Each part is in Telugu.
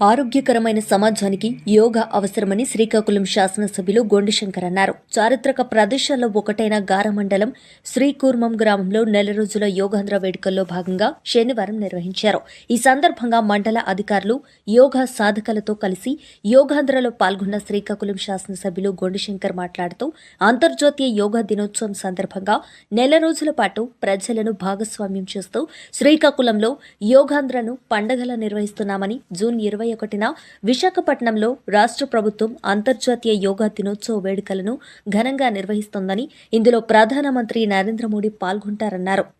ఆరోగ్యకరమైన సమాజానికి యోగా అవసరమని శ్రీకాకుళం శాసనసభ్యులు గొండిశంకర్ అన్నారు. చారిత్రక ప్రదేశాల్లో ఒకటైన గారమండలం శ్రీకూర్మం గ్రామంలో నెల రోజుల యోగాంధ్ర వేడుకల్లో భాగంగా శనివారం నిర్వహించారు. ఈ సందర్భంగా మండల అధికారులు యోగా సాధకులతో కలిసి యోగాంధ్రలో పాల్గొన్న శ్రీకాకుళం శాసనసభ్యులు గొండిశంకర్ మాట్లాడుతూ అంతర్జాతీయ యోగా దినోత్సవం సందర్భంగా నెల రోజుల పాటు ప్రజలను భాగస్వామ్యం చేస్తూ శ్రీకాకుళంలో యోగాంధ్రను పండగలా నిర్వహిస్తున్నామని జూన్ ఇరవై ఒకటిన విశాఖపట్నంలో రాష్ట్ర ప్రభుత్వం అంతర్జాతీయ యోగా దినోత్సవ వేడుకలను ఘనంగా నిర్వహిస్తోందని ఇందులో ప్రధానమంత్రి నరేంద్ర మోడీ పాల్గొంటారన్నారు.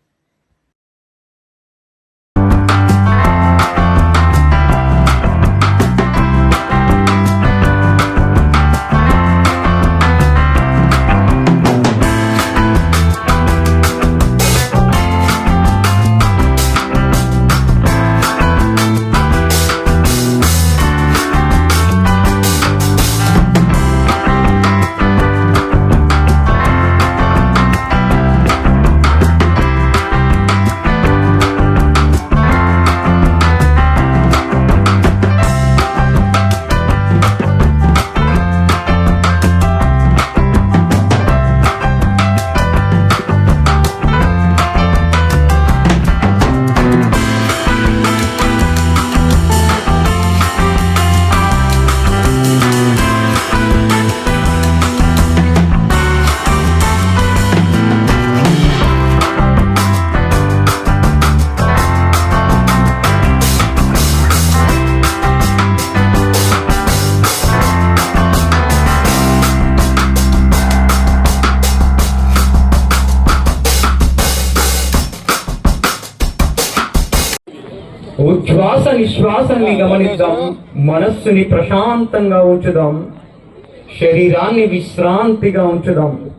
ఉచ్ఛ్వాస నిశ్వాసాన్ని గమనిద్దాం. మనస్సుని ప్రశాంతంగా ఉంచుదాం. శరీరాన్ని విశ్రాంతిగా ఉంచుదాం.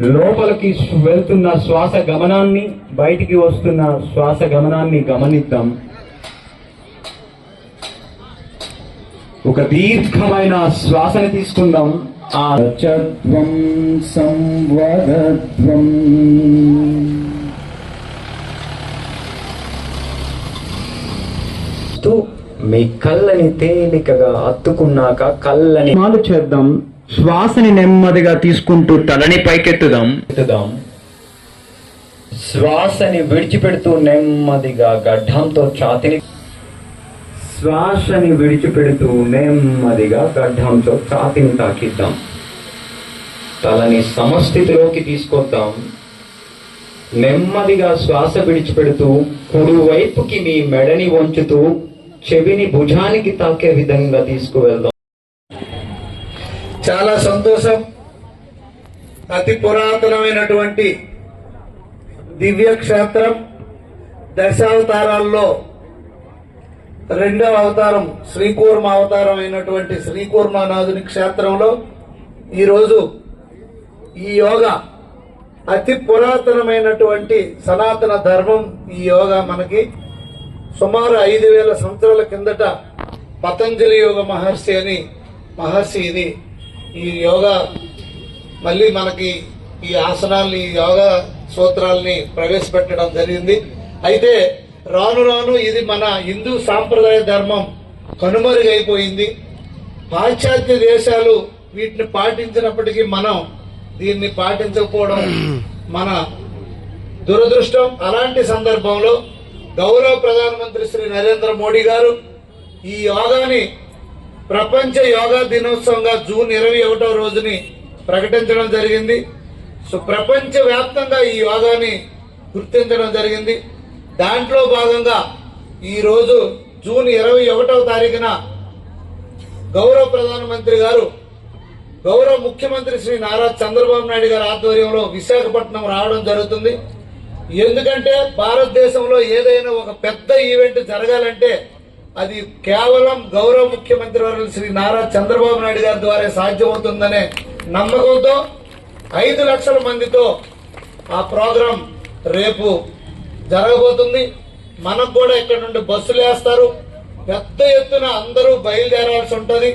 లోపలికి వెళ్తున్న శ్వాస గమనాన్ని బయటికి వస్తున్న శ్వాస గమనాన్ని గమనిద్దాం. ఒక దీర్ఘమైన శ్వాసని తీసుకుందాం. ఆ చత్వం సంవదత్వం తో మీ కళ్ళని తేలికగా అత్తుకున్నాక కళ్ళని మాలు చేద్దాం. శ్వాసని నెమ్మదిగా తీసుకుంటూ తలని పైకెత్తుదాం. ఎత్తుదాం. శ్వాసని విడిచిపెడుతూ నెమ్మదిగా గడ్డంతో ఛాతిని శ్వాసని విడిచిపెడుతూ నెమ్మదిగా గడ్డంతో ఛాతిని తాకిద్దాం. తలని సమస్థితిలోకి తీసుకొద్దాం. నెమ్మదిగా శ్వాస విడిచిపెడుతూ కుడి వైపుకి మీ మెడని వంచుతూ చెవిని భుజానికి తాకే విధంగా తీసుకువెళ్దాం. చాలా సంతోషం. అతి పురాతనమైనటువంటి దివ్య క్షేత్రం దశావతారాల్లో రెండవ అవతారం శ్రీకూర్మ అవతారం అయినటువంటి శ్రీకూర్మనాథుని క్షేత్రంలో ఈరోజు ఈ యోగా అతి పురాతనమైనటువంటి సనాతన ధర్మం ఈ యోగా మనకి సుమారు ఐదు వేల సంవత్సరాల కిందట పతంజలి యోగ మహర్షి అని మహర్షి ఇది. ఈ యోగా మళ్ళీ మనకి ఈ ఆసనాల్ని ఈ యోగా సూత్రాల్ని ప్రవేశపెట్టడం జరిగింది. అయితే రాను రాను ఇది మన హిందూ సాంప్రదాయ ధర్మం కనుమరుగైపోయింది. పాశ్చాత్య దేశాలు వీటిని పాటించినప్పటికీ మనం దీన్ని పాటించకపోవడం మన దురదృష్టం. అలాంటి సందర్భంలో గౌరవ ప్రధానమంత్రి శ్రీ నరేంద్ర మోడీ గారు ఈ యోగాని ప్రపంచ యోగా దినోత్సవంగా జూన్ ఇరవై ఒకటో రోజుని ప్రకటించడం జరిగింది. సో ప్రపంచ వ్యాప్తంగా ఈ యోగాని గుర్తించడం జరిగింది. దాంట్లో భాగంగా ఈరోజు జూన్ ఇరవై ఒకటవ తారీఖున గౌరవ ప్రధానమంత్రి గారు గౌరవ ముఖ్యమంత్రి శ్రీ నారా చంద్రబాబు నాయుడు గారి ఆధ్వర్యంలో విశాఖపట్నం రావడం జరుగుతుంది. ఎందుకంటే భారతదేశంలో ఏదైనా ఒక పెద్ద ఈవెంట్ జరగాలంటే అది కేవలం గౌరవ ముఖ్యమంత్రి వర్యులు శ్రీ నారా చంద్రబాబు నాయుడు గారి ద్వారా సాధ్యమవుతుందనే నమ్మకంతో ఐదు లక్షల మందితో ఆ ప్రోగ్రాం రేపు జరగబోతుంది. మనకు కూడా ఇక్కడ నుండి బస్సులు వేస్తారు. పెద్ద ఎత్తున అందరూ బయలుదేరాల్సి ఉంటుంది.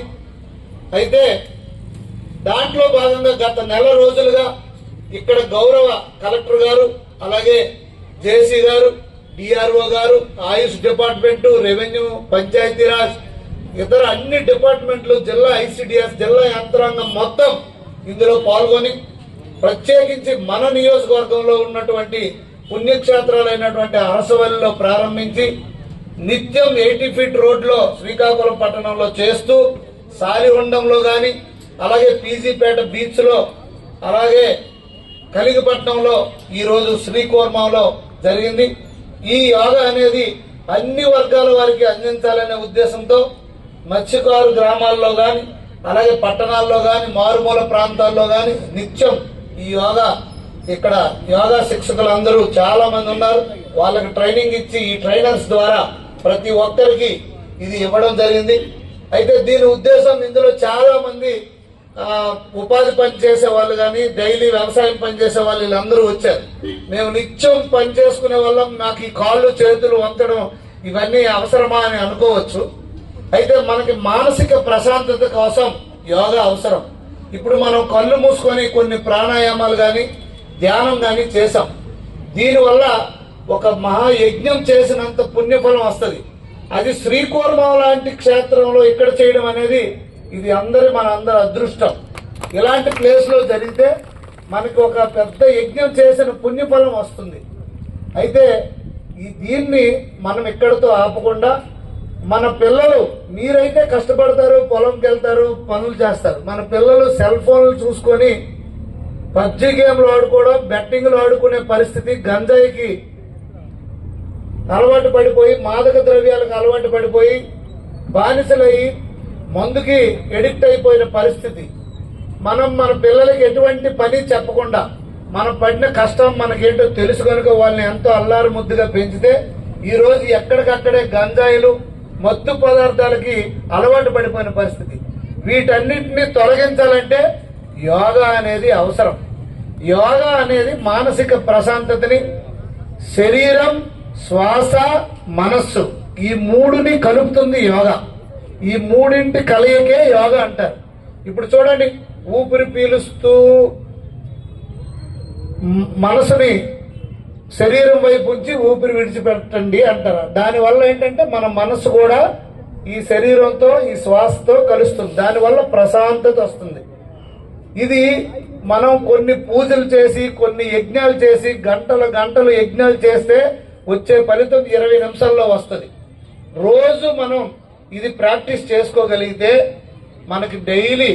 అయితే దాంట్లో భాగంగా గత నెల రోజులుగా ఇక్కడ గౌరవ కలెక్టర్ గారు అలాగే జేసీ గారు డిఆర్ఓ గారు ఆయుష్ డిపార్ట్మెంట్ రెవెన్యూ పంచాయతీరాజ్ ఇతర అన్ని డిపార్ట్మెంట్లు జిల్లా ఐసిడిఎస్ జిల్లా యంత్రాంగం మొత్తం ఇందులో పాల్గొని ప్రత్యేకించి మన నియోజకవర్గంలో ఉన్నటువంటి పుణ్యక్షేత్రాలైనటువంటి అరసవల్లిలో ప్రారంభించి నిత్యం ఎయిటీ ఫీట్ రోడ్లో శ్రీకాకుళం పట్టణంలో చేస్తూ సాలిహొండంలో కానీ అలాగే పీజీపేట బీచ్లో అలాగే కలిగిపట్నంలో ఈరోజు శ్రీకోర్మంలో జరిగింది. ఈ యోగా అనేది అన్ని వర్గాల వారికి అందించాలనే ఉద్దేశంతో మత్స్యకారు గ్రామాల్లో కానీ అలాగే పట్టణాల్లో కానీ మారుమూల ప్రాంతాల్లో కానీ నిత్యం ఈ యోగా ఇక్కడ యోగా శిక్షకులు అందరూ చాలా మంది ఉన్నారు. వాళ్ళకి ట్రైనింగ్ ఇచ్చి ఈ ట్రైనర్స్ ద్వారా ప్రతి ఒక్కరికి ఇది ఇవ్వడం జరిగింది. అయితే దీని ఉద్దేశం ఇందులో చాలా మంది ఉపాధి పని చేసే వాళ్ళు కానీ డైలీ వ్యవసాయం పని చేసే వాళ్ళు వీళ్ళందరూ వచ్చారు. మేము నిత్యం పని చేసుకునే వాళ్ళం. నాకు ఈ కాళ్ళు చేతులు వంచడం ఇవన్నీ అవసరమా అని అనుకోవచ్చు. అయితే మనకి మానసిక ప్రశాంతత కోసం యోగా అవసరం. ఇప్పుడు మనం కళ్ళు మూసుకొని కొన్ని ప్రాణాయామాలు కానీ ధ్యానం కానీ చేసాం దీనివల్ల ఒక మహాయజ్ఞం చేసినంత పుణ్యఫలం వస్తుంది. అది శ్రీకూర్మం లాంటి క్షేత్రంలో ఇక్కడ చేయడం అనేది ఇది అందరి మన అందరి అదృష్టం. ఇలాంటి ప్లేస్లో జరిగితే మనకు ఒక పెద్ద యజ్ఞం చేసిన పుణ్యఫలం వస్తుంది. అయితే ఈ దీన్ని మనం ఇక్కడతో ఆపకుండా మన పిల్లలు మీరైతే కష్టపడతారు పొలంకి వెళ్తారు పనులు చేస్తారు. మన పిల్లలు సెల్ ఫోన్లు చూసుకొని పబ్జి గేమ్లు ఆడుకోవడం బెట్టింగ్లు ఆడుకునే పరిస్థితి గంజాయికి అలవాటు పడిపోయి మాదక ద్రవ్యాలకు అలవాటు పడిపోయి బానిసలయ్యి మందుకి ఎడిక్ట్ అయిపోయిన పరిస్థితి. మనం మన పిల్లలకి ఎటువంటి పని చెప్పకుండా మనం పడిన కష్టం మనకేంటో తెలుసు కనుక వాళ్ళని ఎంతో అల్లారు ముద్దుగా పెంచితే ఈరోజు ఎక్కడికక్కడే గంజాయిలు మత్తు పదార్థాలకి అలవాటు పడిపోయిన పరిస్థితి. వీటన్నిటిని తొలగించాలంటే యోగా అనేది అవసరం. యోగా అనేది మానసిక ప్రశాంతతని శరీరం శ్వాస మనస్సు ఈ మూడుని కలుపుతుంది యోగా. ఈ మూడింటి కలయికే యోగా అంటారు. ఇప్పుడు చూడండి ఊపిరి పీలుస్తూ మనసుని శరీరం వైపు ఉంచి ఊపిరి విడిచిపెట్టండి అంటారు. దానివల్ల ఏంటంటే మన మనసు కూడా ఈ శరీరంతో ఈ శ్వాసతో కలుస్తుంది. దానివల్ల ప్రశాంతత వస్తుంది. ఇది మనం కొన్ని పూజలు చేసి కొన్ని యజ్ఞాలు చేసి గంటలు గంటలు యజ్ఞాలు చేస్తే వచ్చే ఫలితం ఇరవై నిమిషాల్లో వస్తుంది. రోజు మనం ఇది ప్రాక్టీస్ చేసుకోగలిగితే మనకి డైలీ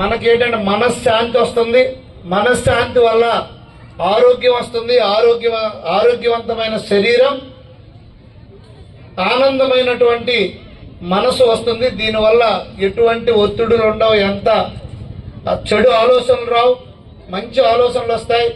మనకి ఏంటంటే మనశ్శాంతి వస్తుంది. మనశ్శాంతి వల్ల ఆరోగ్యం వస్తుంది. ఆరోగ్య ఆరోగ్యవంతమైన శరీరం ఆనందమైనటువంటి మనసు వస్తుంది. దీనివల్ల ఎటువంటి ఒత్తిడులు ఉండవు. ఎంత చెడు ఆలోచనలు రావు. మంచి ఆలోచనలు వస్తాయి.